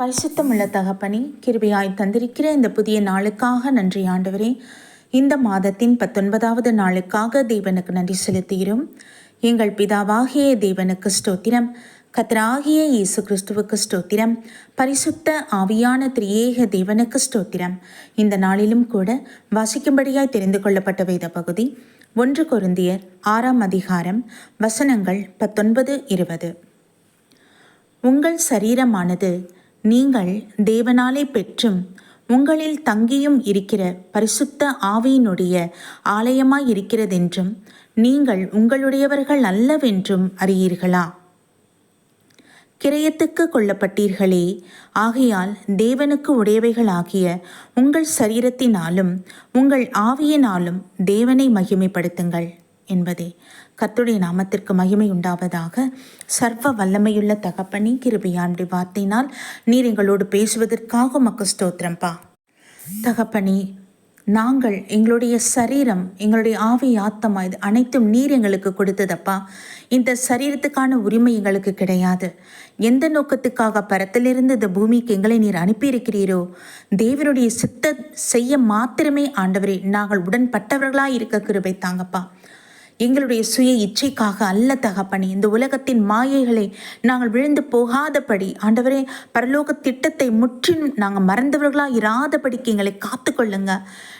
பரிசுத்தமுள்ள தகப்பனே கிருபியாய் தந்திருக்கிற இந்த புதிய நாளுக்காக நன்றி ஆண்டவரே. இந்த மாதத்தின் பத்தொன்பதாவது நாளுக்காக தேவனுக்கு நன்றி செலுத்துகிறோம். எங்கள் பிதாவாகிய தேவனுக்கு ஸ்தோத்திரம். கத்ராகிய இயேசு கிறிஸ்துவுக்கு ஸ்தோத்திரம். பரிசுத்த ஆவியான திரியேக தேவனுக்கு ஸ்தோத்திரம். இந்த நாளிலும் கூட வாசிக்கும்படியாய் தெரிந்து கொள்ளப்பட்ட வேத பகுதி. ஒன்று குருந்தியர் ஆறாம் அதிகாரம் வசனங்கள் பத்தொன்பது இருபது. உங்கள் சரீரமானது நீங்கள் தேவனாலே பெற்றும் உங்களில் தங்கியும் இருக்கிற பரிசுத்த ஆவியினுடைய ஆலயமாயிருக்கிறதென்றும் நீங்கள் உங்களுடையவர்கள் அல்லவென்றும் அறியீர்களா? கிரயத்துக்கு கொல்லப்பட்டீர்களே ஆகையால் தேவனுக்கு உடையவைகளாகிய உங்கள் சரீரத்தினாலும் உங்கள் ஆவியினாலும் தேவனை மகிமைப்படுத்துங்கள் என்பதே. கத்துடைய நாமத்திற்கு மகிமை உண்டாவதாக சர்வ வல்லமையுள்ள தகப்பனி கிருபையாண்டி வார்த்தையினால் நீர் எங்களோடு பேசுவதற்காக உமக்கு ஸ்தோத்திரம்பா. தகப்பனி நாங்கள் எங்களுடைய சரீரம் எங்களுடைய ஆவி ஆத்தமா இது அனைத்தும் நீர் எங்களுக்கு கொடுத்ததப்பா. இந்த சரீரத்துக்கான உரிமை எங்களுக்கு கிடையாது. எந்த நோக்கத்துக்காக பரத்திலிருந்து இந்த பூமிக்கு எங்களை நீர் அனுப்பியிருக்கிறீரோ தேவனுடைய சித்த செய்ய மாத்திரமே ஆண்டவரே நாங்கள் உடன்பட்டவர்களாக இருக்க கிருபை தாங்கப்பா. எங்களுடைய சுய இச்சைக்காக அல்ல தகப்பனே இந்த உலகத்தின் மாயைகளை நாங்கள் விழுந்து போகாதபடி ஆண்டவரே பரலோக திட்டத்தை முற்றிலும் நாங்கள் மறந்தவர்களாக இராதபடிக்கு எங்களை காத்துக்கொள்ளுங்க.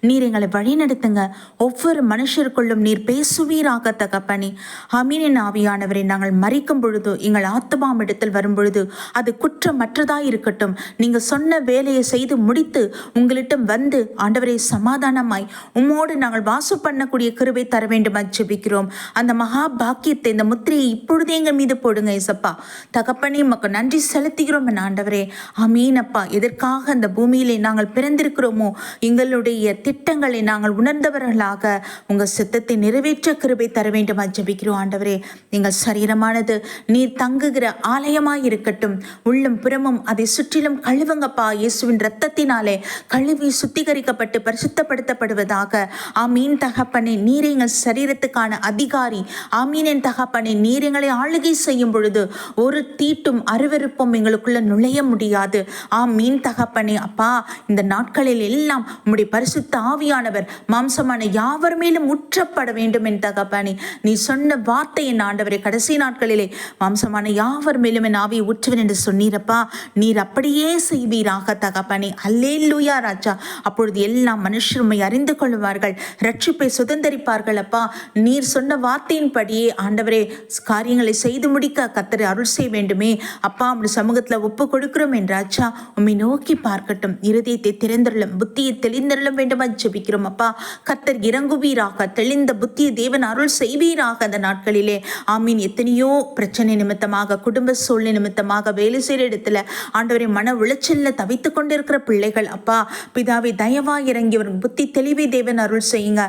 நீர் எங்களை வழிநடத்துங்க. ஒவ்வொரு மனுஷருக்குள்ளும் நீர் பேசுவீராக தகப்பனே. அமீனின் ஆவியானவரை நாங்கள் மறிக்கும் பொழுது எங்கள் ஆத்மாம் இடத்தில் வரும் பொழுது அது குற்றமற்றதாக இருக்கட்டும். நீங்கள் சொன்ன வேலையை செய்து முடித்து உங்களிடம் வந்து ஆண்டவரை சமாதானமாய் உம்மோடு நாங்கள் வாசு பண்ணக்கூடிய கிருபை தர வேண்டும் ஜெபிக்கிறோம் அந்த மகா பாக்கியத்தை இந்த முத்திரையை இப்பொழுதே எங்கள் மீது போடுங்க இசப்பா தகப்பனே உமக்கு நன்றி செலுத்துகிறோம் என் ஆண்டவரே. அமீனப்பா எதற்காக அந்த பூமியிலே நாங்கள் பிறந்திருக்கிறோமோ எங்களுடைய திட்டங்களை நாங்கள் உணர்ந்தவர்களாக உங்கள் சித்தத்தை நிறைவேற்ற கிருபை தர வேண்டும் ஜெபிக்கிறோம் ஆண்டவரே. எங்கள் சரீரமானது நீர் தங்குகிற ஆலயமாய் இருக்கட்டும். உள்ளும் புறமும் அதை சுற்றிலும் கழுவுங்கப்பா. இயேசுவின் ரத்தத்தினாலே கழுவி சுத்திகரிக்கப்பட்டு பரிசுத்தப்படுத்தப்படுவதாக. ஆமீன் தகப்பனே. நீர் எங்கள் சரீரத்துக்கான அதிகாரி ஆமீனின் தகப்பனை நீர் எங்களை ஆளுகை செய்யும் பொழுது ஒரு தீட்டும் அருவருப்பும் எங்களுக்குள்ள நுழைய முடியாது. ஆமீன் தகப்பனே அப்பா இந்த நாட்களில் எல்லாம் உம்முடைய பரிசுத்த ஆவியானவர் மாம்சமான யாவர் மேலும் முற்றப்பட வேண்டும் என் தகப்பனே. நீ சொன்ன வார்த்தை என் ஆண்டவரை கடைசி நாட்களிலே மாம்சமான யாவர் மேலும் என் ஆவியை ஊற்றுவேன் என்று சொன்னீரப்பா. நீர் அப்படியே செய்வீராக தகப்பனே. அல்லே லூயா ராஜா. அப்பொழுது எல்லா மனுஷருமை அறிந்து கொள்வார்கள் ரட்சிப்பை சுதந்திரிப்பார்கள் அப்பா நீ நீர் சொன்ன வார்த்தையின்படியே ஆண்டவரே காரியங்களை செய்து முடிக்க கத்தரை அருள் செய்ய வேண்டுமே. அப்பா அப்படி சமூகத்தில் ஒப்பு கொடுக்கிறோம் என்றாச்சா உம்மை நோக்கி பார்க்கட்டும். இருதயத்தை திறந்தருளும் புத்தியை தெளிந்தருளும் வேண்டுமா ஜெபிக்கிறோம் அப்பா. கத்தர் இறங்குவீராக தெளிந்த புத்தியை தேவன் அருள் செய்வீராக அந்த நாட்களிலே. ஆமீன். எத்தனையோ பிரச்சனை நிமித்தமாக குடும்ப சூழ்நிலை நிமித்தமாக வேலை செய்கிற இடத்துல ஆண்டவரை மன உளைச்சல்ல தவித்து கொண்டிருக்கிற பிள்ளைகள் அப்பா. பிதாவை தயவா இறங்கி ஒரு புத்தி தெளிவை தேவன் அருள் செய்யுங்க.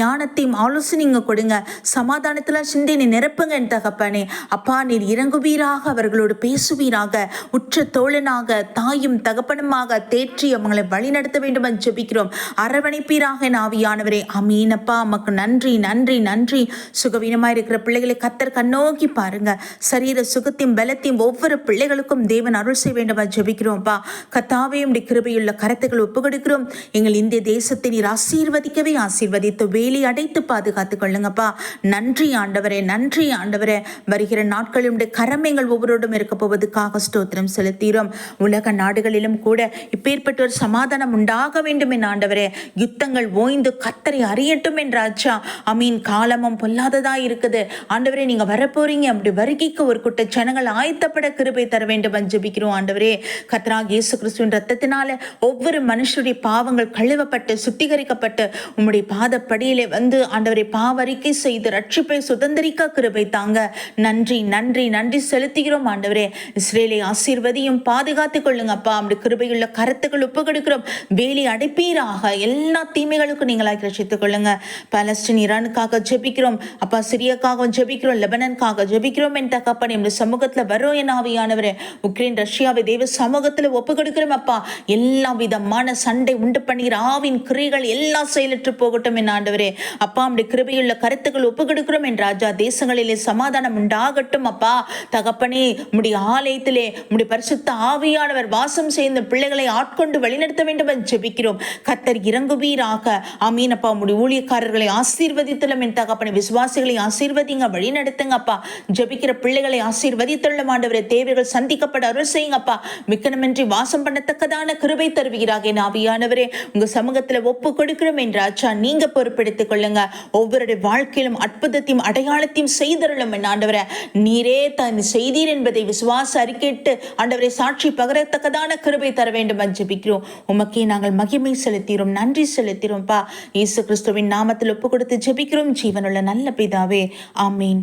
ஞானத்தையும் ஆலோசனைங்க கொடுங்க. சமாதானத்துல நீ நிரப்புங்க என் தகப்பனே. அப்பா நீர் இறங்குவீராக அவர்களோடு பேசுவீராக. உற்ற தோழனாக தாயும் தகப்பனுமாக தேற்றி அவங்களை வழிநடத்த வேண்டும் என்று ஜெபிக்கிறோம். அரவணைப்பீராக என் ஆவியானவரே. அமீனப்பா அம்மாக்கு நன்றி நன்றி நன்றி. சுகவீனமாக இருக்கிற பிள்ளைகளை கத்தர் கண்ணோக்கி பாருங்க. சரீர சுகத்தையும் பலத்தையும் ஒவ்வொரு பிள்ளைகளுக்கும் தேவன் அருள் செய்ய வேண்டும் என்று ஜெபிக்கிறோம்ப்பா கத்தாவே உடைய கிருபையுள்ள கரத்துகள் ஒப்புக்கொடுக்கிறோம். எங்கள் இந்திய தேசத்தை நீர் ஆசீர்வதிக்கவே ஆசீர்வதித்து வேலி அடைத்து பாதுகாத்துக் கொள்ளுங்கப்பா நன்றி ஆண்டவரே நன்றி ஆண்டவரே. வருகிற நாட்களில் கரமைகள் கரம் எங்கள் ஒவ்வொருவரும் இருக்க போவதுக்காக ஸ்தோத்திரம் செலுத்தீரோம். உலக நாடுகளிலும் கூட இப்பேற்பட்ட ஒரு சமாதானம் உண்டாக வேண்டும் என் ஆண்டவரே. யுத்தங்கள் ஓய்ந்து கத்தரை அறியட்டும் என்றாச்சா அமீன். காலமும் பொல்லாததா இருக்குது. ஆண்டவரே நீங்க வரப்போறீங்க. அப்படி வருகைக்கு ஒரு குட்ட ஜனங்கள் ஆயத்தப்பட கிருபை தர வேண்டும் ஜபிக்கிறோம் ஆண்டவரே. கத்ரா இயேசு கிறிஸ்துவின் ரத்தத்தினால ஒவ்வொரு மனுஷருடைய பாவங்கள் கழுவப்பட்டு சுத்திகரிக்கப்பட்டு உம்முடைய பாதப்படியிலே வந்து ஆண்டவரை பாவறிக்கை செய்து ரட்சிப்பை சுதந்திரிக்க கிருபை தாங்க. நன்றி நன்றி நன்றி செலுத்துகிறோம் ஆண்டவரே. இஸ்ரேலை ஆசீர்வதியும் பாதுகாத்துக் கொள்ளுங்க அப்பா. அப்படி கிருபையுள்ள கருத்துக்கள் ஒப்பு கொடுக்கிறோம். வேலி அடைப்பீராக. எல்லா தீமைகளுக்கும் நீங்களாக ரசித்துக் கொள்ளுங்க. பாலஸ்டீன் ஈரானுக்காக ஜெபிக்கிறோம். அப்பா சிரியாக்காக ஜெபிக்கிறோம். லெபனனுக்காக ஜெபிக்கிறோம் என் தகப்பன். என் சமூகத்துல வரும் என் ஆவியானவரே. உக்ரைன் ரஷ்யாவை தெய்வ சமூகத்துல ஒப்பு கொடுக்கிறோம் அப்பா. எல்லா விதமான சண்டை உண்டு பண்ணுகிற ஆவின் கிரைகள் எல்லாம் செயலற்று போகட்டும் என் ஆண்டவரே. அப்பா அப்படி கிருபையுள்ள கருத்து கருத்துக்கள் ஒப்புக்கொடுக்கிறோம் என் ராஜா. தேசங்களிலே சமாதானம் உண்டாகட்டும் அப்பா. தகப்பனே உம்முடைய ஆலயத்திலே உம்முடைய பரிசுத்த ஆவியானவர் வாசம் செய்த பிள்ளைகளை ஆட்கொண்டு வழிநடத்த வேண்டும் என்று ஜெபிக்கிறோம். கத்தர் இறங்குவீராக. அமீன் அப்பா. உம்முடைய ஊழியக்காரர்களை ஆசீர்வதித்தலும் என் தகப்பனை. விசுவாசிகளை ஆசீர்வதிங்க வழிநடத்துங்க அப்பா. ஜெபிக்கிற பிள்ளைகளை ஆசீர்வதித்தள்ளும் ஆண்டவரை. தேவைகள் சந்திக்கப்பட அருள் செய்யுங்க அப்பா. மிக்கனமின்றி வாசம் பண்ணத்தக்கதான கிருபை தருவீராக என் ஆவியானவரே. உங்க சமூகத்துல ஒப்பு கொடுக்கிறோம் என் ராஜா. நீங்க பொறுப்பெடுத்துக் கொள்ளுங்க. ஒவ்வொருடைய வாழ்க்கை வாழ்க்கையிலும் அற்புதத்தையும் அடையாளத்தையும் செய்தருளும் என் ஆண்டவரை. நீரே தன் செய்தீர் என்பதை விசுவாச அறிக்கையிட்டு ஆண்டவரை சாட்சி பகரத்தக்கதான கிருபை தர வேண்டும் என்று ஜெபிக்கிறோம். உமக்கே நாங்கள் மகிமை செலுத்திறோம் நன்றி செலுத்திறோம்ப்பா இயேசு கிறிஸ்துவின் நாமத்தில் ஒப்பு கொடுத்து ஜெபிக்கிறோம். ஜீவனுள்ள நல்ல பிதாவே. ஆமீன்.